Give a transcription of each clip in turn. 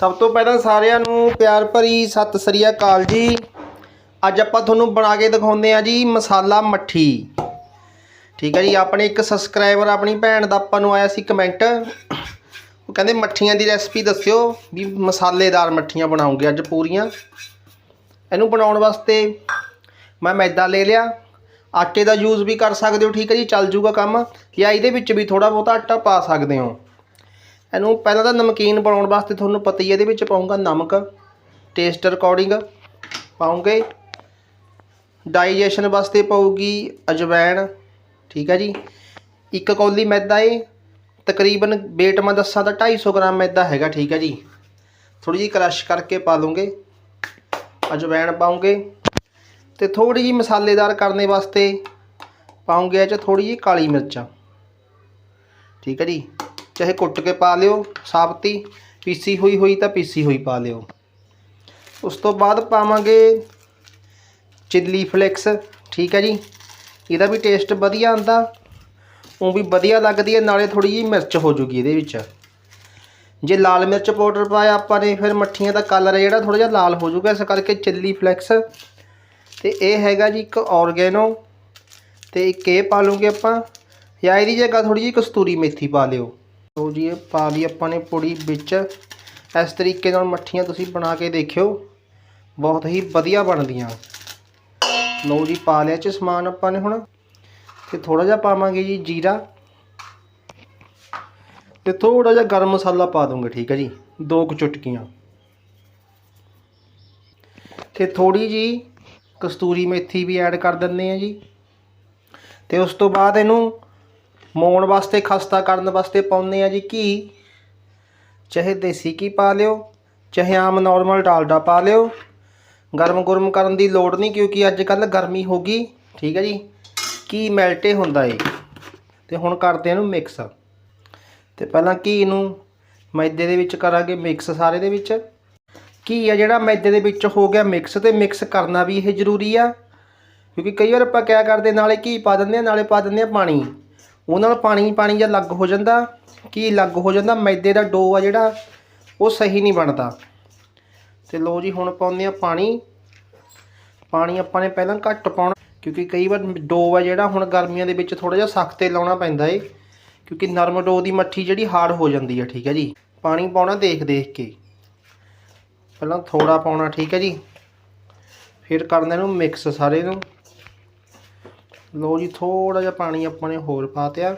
ਸਭ ਤੋਂ ਪਹਿਲਾਂ ਸਾਰਿਆਂ ਨੂੰ ਪਿਆਰ ਭਰੀ ਸਤਿ ਸ੍ਰੀ ਅਕਾਲ ਜੀ। ਅੱਜ ਆਪਾਂ ਤੁਹਾਨੂੰ ਬਣਾ ਕੇ ਦਿਖਾਉਂਦੇ ਆ ਜੀ ਮਸਾਲਾ ਮੱਠੀ। ਠੀਕ ਹੈ ਜੀ, ਆਪਣੇ ਇੱਕ ਸਬਸਕ੍ਰਾਈਬਰ ਆਪਣੀ ਭੈਣ ਦਾ ਆਪਾਂ ਨੂੰ ਆਇਆ ਸੀ ਕਮੈਂਟ ਉਹ ਕਹਿੰਦੇ ਮੱਠੀਆਂ ਦੀ ਰੈਸਪੀ ਦੱਸਿਓ ਵੀ ਮਸਾਲੇਦਾਰ ਮੱਠੀਆਂ ਬਣਾਉਂਗੇ ਅੱਜ ਪੂਰੀਆਂ। ਇਹਨੂੰ ਬਣਾਉਣ ਵਾਸਤੇ ਮੈਂ ਮੈਦਾ ਲੈ ਲਿਆ। ਆਟੇ ਦਾ ਯੂਜ਼ ਵੀ ਕਰ ਸਕਦੇ ਹੋ, ਠੀਕ ਹੈ ਜੀ, ਚੱਲ ਜੂਗਾ ਕੰਮ। ਜਾਂ ਇਹਦੇ ਵਿੱਚ ਵੀ ਥੋੜਾ ਬਹੁਤਾ ਆਟਾ ਪਾ ਸਕਦੇ ਹੋ। ਇਹਨੂੰ ਪਹਿਲਾਂ ਤਾਂ ਨਮਕੀਨ ਬਣਾਉਣ ਵਾਸਤੇ ਤੁਹਾਨੂੰ ਪਤਾ ਹੀ ਹੈ ਇਹਦੇ ਵਿੱਚ ਪਾਉਂਗਾ ਨਮਕ ਟੇਸਟ ਅਕੋਰਡਿੰਗ ਪਾਉਂਗੇ। ਡਾਈਜੈਸ਼ਨ ਵਾਸਤੇ ਪਾਉਗੀ ਅਜਵਾਇਣ ਠੀਕ ਹੈ ਜੀ। ਇੱਕ ਕੌਲੀ ਮੈਦਾ ਏ, ਤਕਰੀਬਨ weight ਮੈਂ ਦੱਸਾਂ ਤਾਂ 250 ਗ੍ਰਾਮ ਮੈਦਾ ਹੈਗਾ, ਠੀਕ ਹੈ ਜੀ। ਥੋੜੀ ਜਿਹੀ ਕ੍ਰਸ਼ ਕਰਕੇ ਪਾ ਲੂੰਗੇ ਅਜਵਾਇਣ ਪਾਉਂਗੇ। ਤੇ ਥੋੜੀ ਜਿਹੀ ਮਸਾਲੇਦਾਰ ਕਰਨੇ ਵਾਸਤੇ ਪਾਉਂਗੇ ਇਹ ਚ ਥੋੜੀ ਜਿਹੀ ਕਾਲੀ ਮਿਰਚਾਂ, ਠੀਕ ਹੈ ਜੀ। ਚਾਹੇ ਕੁੱਟ ਕੇ ਪਾ ਲਿਓ, ਸਾਬਤੀ, ਪੀਸੀ ਹੋਈ ਹੋਈ ਤਾਂ ਪੀਸੀ ਹੋਈ ਪਾ ਲਿਓ। ਉਸ ਤੋਂ ਬਾਅਦ ਪਾਵਾਂਗੇ ਚਿੱਲੀ ਫਲੇਕਸ, ਠੀਕ ਹੈ ਜੀ? ਇਹਦਾ ਵੀ ਟੇਸਟ ਵਧੀਆ ਆਂਦਾ ਉਹ ਵੀ ਵਧੀਆ ਲੱਗਦੀ ਹੈ, ਨਾਲੇ ਥੋੜੀ ਜਿਹੀ ਮਿਰਚ ਹੋ ਜੂਗੀ ਇਹਦੇ ਵਿੱਚ। ਜੇ ਲਾਲ ਮਿਰਚ ਪਾਊਡਰ ਪਾਇਆ ਆਪਾਂ ਨੇ, ਫਿਰ ਮੱਠੀਆਂ ਦਾ ਕਲਰ ਜਿਹੜਾ ਥੋੜਾ ਜਿਹਾ ਲਾਲ ਹੋ ਜੂਗਾ, ਇਸ ਕਰਕੇ ਚਿੱਲੀ ਫਲੇਕਸ। ਤੇ ਇਹ ਹੈਗਾ ਜੀ ਇੱਕ ਔਰਗੈਨੋ, ਤੇ ਇੱਕ ਇਹ ਪਾ ਲੂਗੇ ਆਪਾਂ। ਜਾਂ ਇਹਦੀ ਜਗ੍ਹਾ ਥੋੜੀ ਜਿਹੀ ਕਸਤੂਰੀ ਮੇਥੀ ਪਾ ਲਿਓ। ਲਓ ਜੀ, ਇਹ ਪਾ ਲਈ ਆਪਾਂ ਨੇ ਪੁੜੀ ਵਿੱਚ। ਇਸ ਤਰੀਕੇ ਨਾਲ ਮੱਠੀਆਂ ਤੁਸੀਂ ਬਣਾ ਕੇ ਦੇਖਿਓ, ਬਹੁਤ ਹੀ ਵਧੀਆ ਬਣਦੀਆਂ। ਲਓ ਜੀ, ਪਾ ਲਿਆ ਚ ਸਮਾਨ ਆਪਾਂ ਨੇ ਹੁਣ। ਤੇ ਥੋੜਾ ਜਿਹਾ ਪਾਵਾਂਗੇ ਜੀ ਜੀਰਾ। ਤੇ ਥੋੜਾ ਜਿਹਾ ਗਰਮ ਮਸਾਲਾ ਪਾ ਦੂੰਗੇ, ਠੀਕ ਹੈ ਜੀ, ਦੋ ਕੁ ਚੁਟਕੀਆਂ। ਤੇ ਥੋੜੀ ਜੀ ਕਸਤੂਰੀ ਮੇਥੀ ਵੀ ਐਡ ਕਰ ਦਿੰਦੇ ਆ ਜੀ। ਤੇ ਉਸ ਤੋਂ ਬਾਅਦ ਇਹਨੂੰ ਮੋਣ ਵਾਸਤੇ, ਖਸਤਾ ਕਰਨ ਵਾਸਤੇ ਪਾਉਂਦੇ ਆ ਜੀ ਘੀ ਚਾਹੇ ਦੇਸੀ ਘੀ ਪਾ ਲਿਓ, ਚਾਹੇ ਆਮ ਨਾਰਮਲ ਡਾਲਡਾ ਪਾ ਲਿਓ। ਗਰਮ ਗੁਰਮ ਕਰਨ ਦੀ ਲੋੜ ਨਹੀਂ ਕਿਉਂਕਿ ਅੱਜ ਕੱਲ ਗਰਮੀ ਹੋ ਗਈ, ਠੀਕ ਹੈ ਜੀ? ਘੀ ਮੈਲਟੇ ਹੁੰਦਾ ਏ। ਤੇ ਹੁਣ ਕਰਦੇ ਇਹਨੂੰ ਮਿਕਸ ਤੇ ਪਹਿਲਾਂ ਘੀ ਨੂੰ ਮੈਦੇ ਦੇ ਵਿੱਚ ਕਰਾਂਗੇ ਮਿਕਸ ਸਾਰੇ ਦੇ ਵਿੱਚ। ਘੀ ਆ ਜਿਹੜਾ ਮੈਦੇ ਦੇ ਵਿੱਚ ਹੋ ਗਿਆ ਮਿਕਸ ਤੇ ਮਿਕਸ ਕਰਨਾ ਵੀ ਇਹ ਜ਼ਰੂਰੀ ਆ। ਕਿਉਂਕਿ ਕਈ ਵਾਰ ਆਪਾਂ ਕਿਆ ਕਰਦੇ, ਨਾਲੇ ਘੀ ਪਾ ਦਿੰਦੇ ਆ, ਨਾਲੇ ਪਾ ਦਿੰਦੇ ਆ ਪਾਣੀ। ਉਹਨਾਂ ਨਾਲ ਪਾਣੀ ਪਾਣੀ ਜਾਂ ਲੱਗ ਹੋ ਜਾਂਦਾ ਘੀ ਲੱਗ ਹੋ ਜਾਂਦਾ, ਮੈਦੇ ਦਾ ਡੋ ਆ ਜਿਹੜਾ, ਉਹ ਸਹੀ ਨਹੀਂ ਬਣਦਾ। ਤੇ ਲੋ ਜੀ, ਹੁਣ ਪਾਉਂਦੇ ਆ ਪਾਣੀ। ਪਾਣੀ ਆਪਾਂ ਨੇ ਪਹਿਲਾਂ ਘੱਟ ਪਾਉਣਾ, ਕਿਉਂਕਿ ਕਈ ਵਾਰ ਡੋ ਆ ਜਿਹੜਾ, ਹੁਣ ਗਰਮੀਆਂ ਦੇ ਵਿੱਚ ਥੋੜਾ ਜਿਹਾ ਸਖਤ ਤੇ ਲਾਉਣਾ ਪੈਂਦਾ ਏ, ਕਿਉਂਕਿ ਨਰਮ ਡੋ ਦੀ ਮੱਠੀ ਜਿਹੜੀ ਹਾਰਡ ਹੋ ਜਾਂਦੀ ਹੈ ਠੀਕ ਹੈ ਜੀ। ਪਾਣੀ ਪਾਉਣਾ ਦੇਖ ਦੇਖ ਕੇ। ਪਹਿਲਾਂ ਥੋੜਾ ਪਾਉਣਾ, ਠੀਕ ਹੈ ਜੀ। ਫਿਰ ਕਰਨਾ ਇਹਨੂੰ ਮਿਕਸ ਸਾਰੇ ਨੂੰ। ਲੋ ਜੀ ਥੋੜਾ ਜਿਹਾ ਪਾਣੀ ਆਪਾਂ ਨੇ ਹੋਰ ਪਾਤਿਆ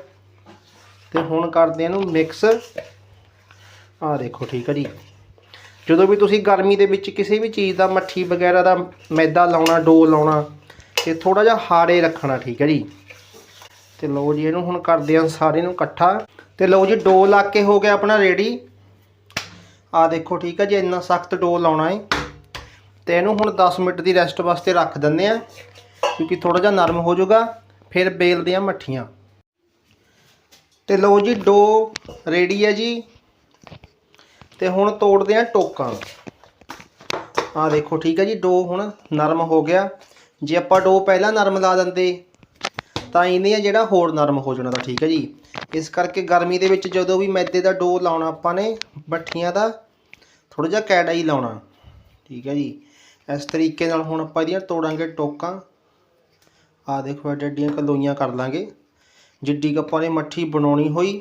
ਤੇ ਹੁਣ ਕਰਦੇ ਇਹਨੂੰ ਮਿਕਸ ਆਹ ਦੇਖੋ, ਠੀਕ ਹੈ ਜੀ। ਜਦੋਂ ਵੀ ਤੁਸੀਂ ਗਰਮੀ ਦੇ ਵਿੱਚ ਕਿਸੇ ਵੀ ਚੀਜ਼ ਦਾ ਮੱਠੀ ਵਗੈਰਾ ਦਾ ਮੈਦਾ ਲਾਉਣਾ, ਡੋ ਲਾਉਣਾ, ਤੇ ਥੋੜਾ ਜਿਹਾ ਹਾਰੇ ਰੱਖਣਾ, ਠੀਕ ਹੈ ਜੀ। ਤੇ ਲਓ ਜੀ, ਇਹਨੂੰ ਹੁਣ ਕਰਦੇ ਹਾਂ ਸਾਰੇ ਨੂੰ ਇਕੱਠਾ। ਤੇ ਲਓ ਜੀ, ਡੋ ਲਾ ਕੇ ਹੋ ਗਿਆ ਆਪਣਾ ਰੈਡੀ ਆ ਦੇਖੋ, ਠੀਕ ਹੈ ਜੀ, ਇੰਨਾ ਸਖਤ ਡੋ ਲਾਉਣਾ ਹੈ ਤੇ ਇਹਨੂੰ ਹੁਣ 10 ਮਿੰਟ ਦੀ ਰੈਸਟ ਵਾਸਤੇ ਰੱਖ ਦਿੰਦੇ ਆ ਕਿਉਂਕਿ ਥੋੜਾ ਜਿਹਾ ਨਰਮ ਹੋ ਜਾਊਗਾ, ਫਿਰ ਬੇਲਦੇ ਆ ਮੱਠੀਆਂ। ਤੇ ਲਓ ਜੀ, ਡੋ ਰੈਡੀ ਹੈ ਜੀ। ਤੇ ਹੁਣ ਤੋੜਦੇ ਆ ਟੋਕਾਂ। ਆ ਦੇਖੋ, ਠੀਕ ਹੈ ਜੀ, ਡੋ ਹੁਣ ਨਰਮ ਹੋ ਗਿਆ। ਜੇ ਆਪਾਂ ਡੋ ਪਹਿਲਾਂ ਨਰਮ ਲਾ ਦਿੰਦੇ, ਤਾਂ ਇਹਨੇ ਜਿਹੜਾ ਹੋਰ ਨਰਮ ਹੋ ਜਾਣਾ ਤਾਂ ਠੀਕ ਹੈ ਜੀ। ਇਸ ਕਰਕੇ ਗਰਮੀ ਦੇ ਵਿੱਚ ਜਦੋਂ ਵੀ ਮੈਦੇ ਦਾ ਡੋ ਲਾਉਣਾ ਆਪਾਂ ਨੇ, ਮੱਠੀਆਂ ਦਾ ਥੋੜਾ ਜਿਹਾ ਕੈੜਾ ਹੀ ਲਾਉਣਾ। ਠੀਕ ਹੈ ਜੀ। ਇਸ ਤਰੀਕੇ ਨਾਲ ਹੁਣ ਆਪਾਂ ਇਹਦੀਆਂ ਤੋੜਾਂਗੇ ਟੋਕਾਂ। ਆ ਦੇਖੋ ਐਡੇ ਐਡੀਆਂ ਕਲੋਈਆਂ ਕਰ ਲਾਂਗੇ। ਜਿੱਡੀ ਕੁ ਨੇ ਮੱਠੀ ਬਣਾਉਣੀ ਹੋਈ,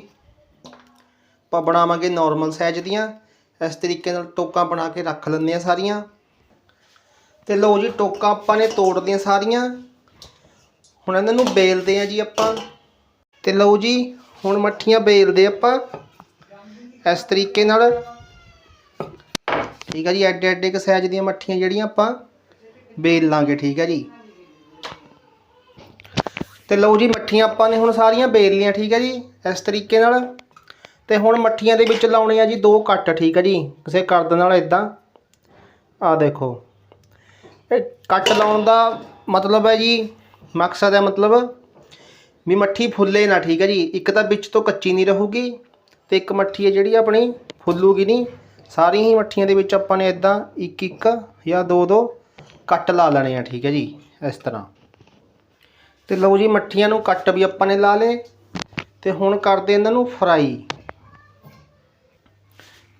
ਆਪਾਂ ਬਣਾਵਾਂਗੇ ਨਾਰਮਲ ਸਾਈਜ਼ ਦੀਆਂ। ਇਸ ਤਰੀਕੇ ਨਾਲ ਟੋਕਾਂ ਬਣਾ ਕੇ ਰੱਖ ਲੈਂਦੇ ਆ ਸਾਰੀਆਂ। ਤੇ ਲਓ ਜੀ, ਟੋਕਾਂ ਆਪਾਂ ਨੇ ਤੋੜਦੀਆਂ ਸਾਰੀਆਂ। ਹੁਣ ਇਹਨਾਂ ਨੂੰ ਬੇਲਦੇ ਆ ਜੀ ਆਪਾਂ। ਤੇ ਲਓ ਜੀ, ਹੁਣ ਮੱਠੀਆਂ ਬੇਲਦੇ ਆਪਾਂ। ਇਸ ਤਰੀਕੇ ਨਾਲ। ਠੀਕ ਆ ਜੀ ਐਡੇ ਐਡੇ ਕ ਸਾਈਜ਼ ਦੀਆਂ ਮੱਠੀਆਂ ਜਿਹੜੀਆਂ ਆਪਾਂ ਬੇਲ ਲਾਂਗੇ, ਠੀਕ ਹੈ ਜੀ। ਤੇ ਲਓ ਜੀ ਮੱਠੀਆਂ ਆਪਾਂ ਨੇ ਹੁਣ ਸਾਰੀਆਂ ਬੇਲ ਲੀਆਂ ਠੀਕ ਹੈ ਜੀ, ਇਸ ਤਰੀਕੇ ਨਾਲ। ਤੇ ਹੁਣ ਮੱਠੀਆਂ ਦੇ ਵਿੱਚ ਲਾਉਣੇ ਆ ਜੀ ਦੋ ਕੱਟ, ਠੀਕ ਹੈ ਜੀ, ਕਿਸੇ ਕਰਦ ਨਾਲ ਇਦਾਂ ਆ ਦੇਖੋ, ਇਹ ਕੱਟ ਲਾਉਣ ਦਾ ਮਤਲਬ ਹੈ ਜੀ, ਮਕਸਦ ਹੈ ਮਤਲਬ ਵੀ ਮੱਠੀ ਫੁੱਲੇ ਨਾ, ਠੀਕ ਹੈ ਜੀ, ਇੱਕ ਤਾਂ ਵਿੱਚ ਤੋਂ ਕੱਚੀ ਨਹੀਂ ਰਹੂਗੀ ਤੇ ਇੱਕ ਮੱਠੀ ਹੈ ਜਿਹੜੀ ਆਪਣੀ ਫੁੱਲੂਗੀ ਨਹੀਂ। ਸਾਰੀਆਂ ਹੀ ਮੱਠੀਆਂ ਦੇ ਵਿੱਚ ਆਪਾਂ ਨੇ ਇਦਾਂ ਇੱਕ ਇੱਕ ਜਾਂ ਦੋ ਦੋ ਕੱਟ ਲਾ ਲੈਣੇ ਆ, ਠੀਕ ਹੈ ਜੀ, ਇਸ ਤਰ੍ਹਾਂ। ਤੇ ਲਓ ਜੀ ਮੱਠੀਆਂ ਨੂੰ ਕੱਟ ਵੀ ਆਪਾਂ ਨੇ ਲਾ ਲਏ ਤੇ ਹੁਣ ਕਰਦੇ ਇਹਨਾਂ ਨੂੰ ਫਰਾਈ।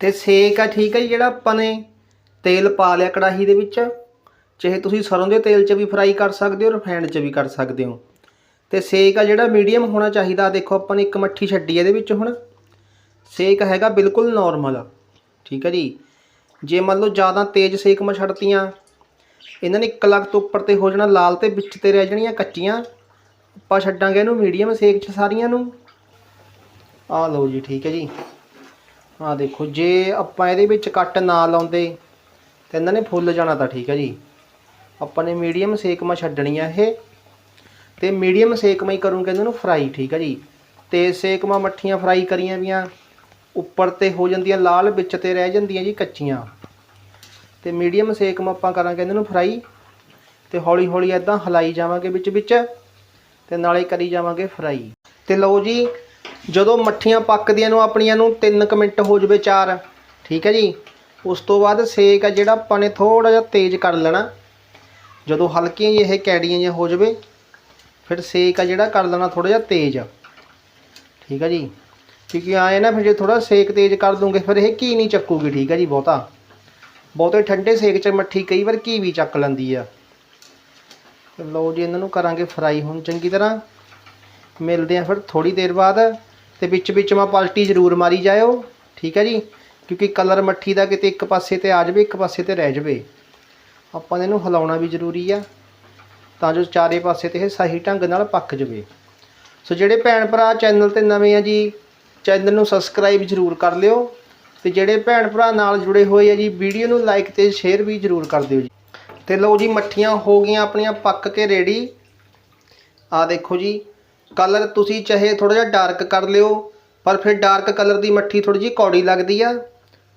ਤੇ ਸੇਕ ਆ, ਠੀਕ ਹੈ ਜੀ ਜਿਹੜਾ ਆਪਾਂ ਨੇ ਤੇਲ ਪਾ ਲਿਆ ਕੜਾਹੀ ਦੇ ਵਿੱਚ। ਚਾਹੇ ਤੁਸੀਂ ਸਰੋਂ ਦੇ ਤੇਲ 'ਚ ਵੀ ਫਰਾਈ ਕਰ ਸਕਦੇ ਹੋ ਰਿਫਾਈਨਡ 'ਚ ਵੀ ਕਰ ਸਕਦੇ ਹੋ। ਤੇ ਸੇਕ ਆ ਜਿਹੜਾ ਮੀਡੀਅਮ ਹੋਣਾ ਚਾਹੀਦਾ ਦੇਖੋ ਆਪਾਂ ਨੇ ਇੱਕ ਮੱਠੀ ਛੱਡੀ ਇਹਦੇ ਵਿੱਚ ਹੁਣ। ਸੇਕ ਹੈਗਾ ਬਿਲਕੁਲ ਨਾਰਮਲ ਠੀਕ ਹੈ ਜੀ। ਜੇ ਮੰਨ ਲਓ ਜ਼ਿਆਦਾ ਤੇਜ਼ ਸੇਕ ਮੈਂ ਛੱਡਤੀਆਂ, ਇਹਨਾਂ ਨੇ ਇੱਕ ਲੱਖ ਤੋਂ ਉੱਪਰ ਤੇ ਹੋ ਜਾਣਾ ਲਾਲ ਤੇ ਵਿੱਚ ਤੇ ਰਹਿ ਜਾਣੀਆਂ ਕੱਚੀਆਂ। ਆਪਾਂ ਛੱਡਾਂਗੇ ਇਹਨੂੰ ਮੀਡੀਅਮ ਸੇਕ 'ਚ ਸਾਰੀਆਂ ਨੂੰ। ਆ ਲਓ ਜੀ, ਠੀਕ ਹੈ ਜੀ। ਆਹ ਦੇਖੋ, ਜੇ ਆਪਾਂ ਇਹਦੇ ਵਿੱਚ ਕੱਟ ਨਾ ਲਾਉਂਦੇ, ਤੇ ਇਹਨਾਂ ਨੇ ਫੁੱਲ ਜਾਣਾ ਤਾਂ ਠੀਕ ਹੈ ਜੀ। ਆਪਾਂ ਨੇ ਮੀਡੀਅਮ ਸੇਕ ਮਾ ਛੱਡਣੀ ਆ ਇਹ। ਤੇ ਮੀਡੀਅਮ ਸੇਕ ਮਾ ਹੀ ਕਰੂੰਗੇ ਇਹਨਾਂ ਨੂੰ ਫਰਾਈ ਠੀਕ ਹੈ ਜੀ। ਤੇ ਸੇਕ ਮਾ ਮੱਠੀਆਂ ਫਰਾਈ ਕਰੀਆਂ ਵੀਆਂ, ਉੱਪਰ ਤੇ ਹੋ ਜਾਂਦੀਆਂ ਲਾਲ, ਵਿੱਚ ਤੇ ਰਹਿ ਜਾਂਦੀਆਂ ਜੀ ਕੱਚੀਆਂ। ਤੇ ਮੀਡੀਅਮ ਸੇਕ ਮਾ ਆਪਾਂ ਕਰਾਂਗੇ ਇਹਨਾਂ ਨੂੰ ਫਰਾਈ ਤੇ ਹੌਲੀ ਹੌਲੀ ਐਦਾਂ ਹਲਾਈ ਜਾਵਾਂਗੇ ਵਿੱਚ ਵਿੱਚ ਤੇ ਨਾਲੇ ਕਰੀ ਜਾਵਾਂਗੇ ਫਰਾਈ ਤੇ ਲਓ ਜੀ, ਜਦੋਂ ਮੱਠੀਆਂ ਪੱਕਦੀਆਂ ਨੂੰ ਆਪਣੀਆਂ ਨੂੰ 3 ਮਿੰਟ ਹੋ ਜਵੇ 4 ਠੀਕ ਹੈ ਜੀ? ਉਸ ਤੋਂ ਬਾਅਦ ਸੇਕ ਆ ਜਿਹੜਾ ਆਪਾਂ ਨੇ ਥੋੜਾ ਜਿਹਾ ਤੇਜ਼ ਕਰ ਲੈਣਾ। ਜਦੋਂ ਹਲਕੀਆਂ ਜਿਹੇ ਇਹ ਕੈੜੀਆਂ ਜਿਹੀਆਂ ਹੋ ਜਵੇ, ਫਿਰ ਸੇਕ ਆ ਜਿਹੜਾ ਕਰ ਲੈਣਾ ਥੋੜਾ ਜਿਹਾ ਤੇਜ਼। ਠੀਕ ਹੈ ਜੀ? ਕਿਉਂਕਿ ਆਏ ਨਾ, ਫਿਰ ਜੇ ਥੋੜਾ ਸੇਕ ਤੇਜ਼ ਕਰ ਦੂੰਗੇ, ਫਿਰ ਇਹ ਘੀ ਨਹੀਂ ਚੱਕੂਗੀ, ਠੀਕ ਹੈ ਜੀ, ਬਹੁਤਾ। ਬਹੁਤੇ ਠੰਡੇ ਸੇਕ 'ਚ ਮੱਠੀ ਕਈ ਵਾਰ ਘੀ ਵੀ ਚੱਕ ਲੈਂਦੀ ਆ। ਲਓ ਜੀ, ਇਹਨਾਂ ਨੂੰ ਕਰਾਂਗੇ ਫਰਾਈ ਹੁਣ ਚੰਗੀ ਤਰ੍ਹਾਂ। ਮਿਲਦੇ ਆ ਫਿਰ ਥੋੜੀ ਦੇਰ ਬਾਅਦ ਤੇ ਵਿੱਚ ਵਿੱਚ ਮਾ ਪਲਟੀ ਜ਼ਰੂਰ ਮਾਰੀ ਜਾਇਓ, ਠੀਕ ਹੈ ਜੀ? ਕਿਉਂਕਿ ਕਲਰ ਮੱਠੀ ਦਾ ਕਿਤੇ ਇੱਕ ਪਾਸੇ ਤੇ ਆ ਜਾਵੇ, ਇੱਕ ਪਾਸੇ ਤੇ ਰਹਿ ਜਾਵੇ। ਆਪਾਂ ਇਹਨੂੰ ਹਿਲਾਉਣਾ ਵੀ ਜ਼ਰੂਰੀ ਆ, ਤਾਂ ਜੋ ਚਾਰੇ ਪਾਸੇ ਤੇ ਇਹ ਸਹੀ ਢੰਗ ਨਾਲ ਪੱਕ ਜਾਵੇ। ਸੋ ਜਿਹੜੇ ਭੈਣ ਭਰਾ ਚੈਨਲ ਤੇ ਨਵੇਂ ਆ ਜੀ, ਚੈਨਲ ਨੂੰ ਸਬਸਕ੍ਰਾਈਬ ਜ਼ਰੂਰ ਕਰ ਲਿਓ। ਤੇ ਜਿਹੜੇ ਭੈਣ ਭਰਾ ਨਾਲ ਜੁੜੇ ਹੋਏ ਆ ਜੀ, ਵੀਡੀਓ ਨੂੰ ਲਾਈਕ ਤੇ ਸ਼ੇਅਰ ਵੀ ਜ਼ਰੂਰ ਕਰ ਦਿਓ ਜੀ। ਤੇ ਲਓ ਜੀ ਮੱਠੀਆਂ ਹੋ ਗਈਆਂ ਆਪਣੀਆਂ ਪੱਕ ਕੇ ਰੈਡੀ ਆ ਦੇਖੋ ਜੀ ਕਲਰ ਤੁਸੀਂ ਚਾਹੇ ਥੋੜਾ ਜਿਹਾ ਡਾਰਕ ਕਰ ਲਿਓ, ਪਰ ਫਿਰ ਡਾਰਕ ਕਲਰ ਦੀ ਮੱਠੀ ਥੋੜੀ ਜਿਹੀ ਕੌੜੀ ਲੱਗਦੀ ਆ।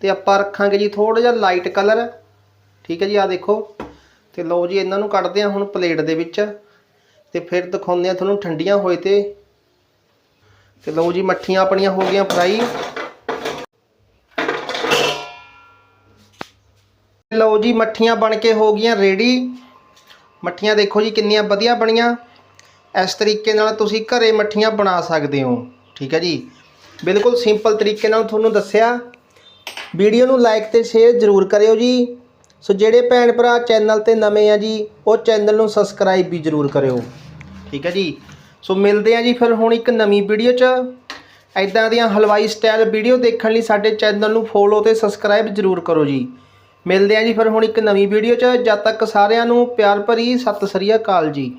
ਤੇ ਆਪਾਂ ਰੱਖਾਂਗੇ ਜੀ ਥੋੜਾ ਜਿਹਾ ਲਾਈਟ ਕਲਰ ਠੀਕ ਹੈ ਜੀ, ਆ ਦੇਖੋ। ਤੇ ਲਓ ਜੀ, ਇਹਨਾਂ ਨੂੰ ਕੱਢਦੇ ਆ ਹੁਣ ਪਲੇਟ ਦੇ ਵਿੱਚ। ਤੇ ਫਿਰ ਦਿਖਾਉਂਦੇ ਆ ਤੁਹਾਨੂੰ ਠੰਡੀਆਂ ਹੋਏ ਤੇ। ਤੇ ਲਓ ਜੀ, ਮੱਠੀਆਂ ਆਪਣੀਆਂ ਹੋ ਗਈਆਂ ਫਰਾਈ ਲਓ ਜੀ, ਮੱਠੀਆਂ ਬਣ ਕੇ ਹੋ ਗਈਆਂ ਰੈਡੀ ਮੱਠੀਆਂ ਦੇਖੋ ਜੀ, ਕਿੰਨੀਆਂ ਵਧੀਆ ਬਣੀਆਂ। ਇਸ ਤਰੀਕੇ ਨਾਲ ਤੁਸੀਂ ਘਰੇ ਮੱਠੀਆਂ ਬਣਾ ਸਕਦੇ ਹੋ। ਠੀਕ ਹੈ ਜੀ। ਬਿਲਕੁਲ ਸਿੰਪਲ ਤਰੀਕੇ ਨਾਲ ਤੁਹਾਨੂੰ ਦੱਸਿਆ। ਵੀਡੀਓ ਨੂੰ ਲਾਈਕ ਤੇ ਸ਼ੇਅਰ ਜ਼ਰੂਰ ਕਰਿਓ ਜੀ। ਸੋ ਜਿਹੜੇ ਭੈਣ ਭਰਾ ਚੈਨਲ ਤੇ ਨਵੇਂ ਆ ਜੀ, ਉਹ ਚੈਨਲ ਨੂੰ ਸਬਸਕ੍ਰਾਈਬ ਵੀ ਜ਼ਰੂਰ ਕਰਿਓ। ਠੀਕ ਹੈ ਜੀ। ਸੋ ਮਿਲਦੇ ਆ ਜੀ ਫਿਰ ਹੁਣ ਇੱਕ ਨਵੀਂ ਵੀਡੀਓ 'ਚ। ਐਦਾਂ ਦੀਆਂ ਹਲਵਾਈ ਸਟਾਈਲ ਵੀਡੀਓ ਦੇਖਣ ਲਈ ਸਾਡੇ ਚੈਨਲ ਨੂੰ ਫੋਲੋ ਤੇ ਸਬਸਕ੍ਰਾਈਬ ਜ਼ਰੂਰ ਕਰੋ ਜੀ। ਮਿਲਦੇ ਆ ਜੀ ਫਿਰ ਹੁਣ ਇੱਕ ਨਵੀਂ ਵੀਡੀਓ 'ਚ। ਜਦ ਤੱਕ ਸਾਰਿਆਂ ਨੂੰ ਪਿਆਰ ਭਰੀ ਸਤਿ ਸ੍ਰੀ ਅਕਾਲ ਜੀ।